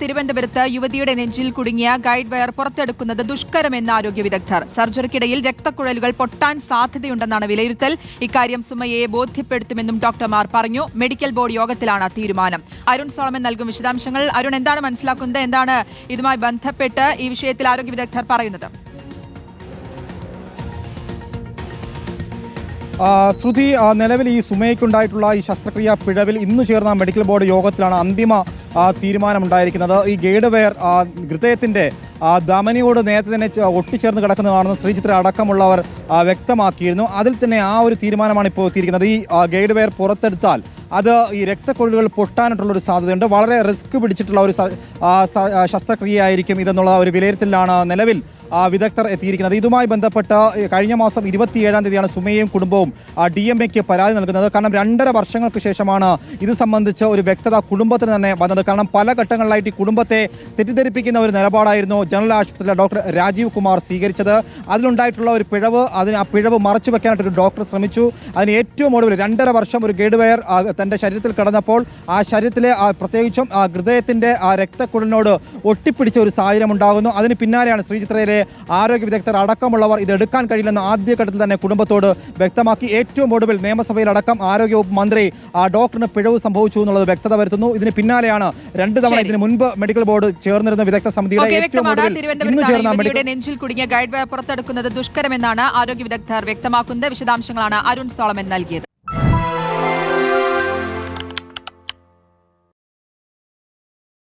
തിരുവനന്തപുരത്ത് യുവതിയുടെ നെഞ്ചിൽ കുടുങ്ങിയ ഗൈഡ് വയർ പുറത്തെടുക്കുന്നത് ദുഷ്കരമെന്ന് ആരോഗ്യ വിദഗ്ധർ. സർജറിക്കിടയിൽ രക്തക്കുഴലുകൾ പൊട്ടാൻ സാധ്യതയുണ്ടെന്നാണ് വിലയിരുത്തൽ. ഇക്കാര്യം സുമയെ ബോധ്യപ്പെടുത്തുമെന്നും ഡോക്ടർമാർ പറഞ്ഞു. മെഡിക്കൽ ബോർഡ് യോഗത്തിലാണ് തീരുമാനം. അരുൺ സോളമൻ നൽകും വിശദാംശങ്ങൾ. അരുൺ എന്താണ് മനസ്സിലാക്കുന്നത്? എന്താണ് ഇതുമായി ബന്ധപ്പെട്ട് ഈ വിഷയത്തിൽ ആരോഗ്യ വിദഗ്ധർ പറയുന്നത്? ശ്രുതി നിലവിൽ ഈ സുമയ്ക്കുണ്ടായിട്ടുള്ള ഈ ശസ്ത്രക്രിയ പിഴവിൽ ഇന്ന് ചേർന്ന മെഡിക്കൽ ബോർഡ് യോഗത്തിലാണ് അന്തിമ തീരുമാനമുണ്ടായിരിക്കുന്നത്. ഈ ഗൈഡ് വെയർ ഹൃദയത്തിന്റെ ധമനിയോട് നേരത്തെ തന്നെ ഒട്ടിച്ചേർന്ന് കിടക്കുന്നതാണെന്ന് ശ്രീചിത്ര അടക്കമുള്ളവർ വ്യക്തമാക്കിയിരുന്നു. അതിൽ തന്നെ ആ ഒരു തീരുമാനമാണ് ഇപ്പോൾ എത്തിയിരിക്കുന്നത്. ഈ ഗൈഡ് വെയർ പുറത്തെടുത്താൽ അത് ഈ രക്തക്കൊഴുകൾ പൊട്ടാനായിട്ടുള്ള ഒരു സാധ്യതയുണ്ട്. വളരെ റിസ്ക് പിടിച്ചിട്ടുള്ള ഒരു ശസ്ത്രക്രിയയായിരിക്കും ഇതെന്നുള്ള ഒരു വിലയിരുത്തലാണ് നിലവിൽ വിദഗ്ധർ എത്തിയിരിക്കുന്നത്. ഇതുമായി ബന്ധപ്പെട്ട് കഴിഞ്ഞ മാസം ഇരുപത്തിയേഴാം തീയതിയാണ് സുമയും കുടുംബവും ഡി എം എക്ക് പരാതി നൽകുന്നത്. കാരണം രണ്ടര വർഷങ്ങൾക്ക് ശേഷമാണ് ഇത് സംബന്ധിച്ച് ഒരു വ്യക്തത കുടുംബത്തിന് തന്നെ വന്നത്. കാരണം പല ഘട്ടങ്ങളിലായിട്ട് ഈ കുടുംബത്തെ തെറ്റിദ്ധരിപ്പിക്കുന്ന ഒരു നിലപാടായിരുന്നു ജനറൽ ആശുപത്രിയിലെ ഡോക്ടർ രാജീവ് കുമാർ സ്വീകരിച്ചത്. അതിലുണ്ടായിട്ടുള്ള ഒരു പിഴവ് അതിന് ആ പിഴവ് മറച്ചു വെക്കാനായിട്ട് ഒരു ഡോക്ടർ ശ്രമിച്ചു. അതിന് ഏറ്റവും ഒടുവിൽ രണ്ടര വർഷം ഒരു ഗേഡ്വെയർ തന്റെ ശരീരത്തിൽ കിടന്നപ്പോൾ ആ ശരീരത്തിലെ പ്രത്യേകിച്ചും ആ ഹൃദയത്തിന്റെ ആ രക്തക്കുഴലിനോട് ഒട്ടിപ്പിടിച്ച ഒരു സാഹചര്യം ഉണ്ടാകുന്നു അതിന് പിന്നാലെയാണ് ശ്രീചിത്രയിലെ ആരോഗ്യ വിദഗ്ധർ അടക്കമുള്ളവർ ഇത് എടുക്കാൻ കഴിയില്ലെന്ന് ആദ്യഘട്ടത്തിൽ തന്നെ കുടുംബത്തോട് വ്യക്തമാക്കി. ഏറ്റവും ഒടുവിൽ നിയമസഭയിലടക്കം ആരോഗ്യ വകുപ്പ് മന്ത്രി ആ ഡോക്ടറിന് പിഴവ് സംഭവിച്ചു എന്നുള്ളത് വ്യക്തത വരുത്തുന്നു. ഇതിന് പിന്നാലെയാണ് രണ്ട് തവണ ഇതിന് മുൻപ് മെഡിക്കൽ ബോർഡ് ചേർന്നിരുന്ന വിദഗ്ധ സമിതിയുടെ ഏറ്റവും ഒടുവിൽ നെഞ്ചിൽ കുടുങ്ങിയ ഗൈഡ് പുറത്തെടുക്കുന്നത് ദുഷ്കരമെന്നാണ് ആരോഗ്യ വിദഗ്ധർ വ്യക്തമാക്കുന്നത്. വിശദാംശങ്ങളാണ് അരുൺ സോളമൻ നൽകിയത്.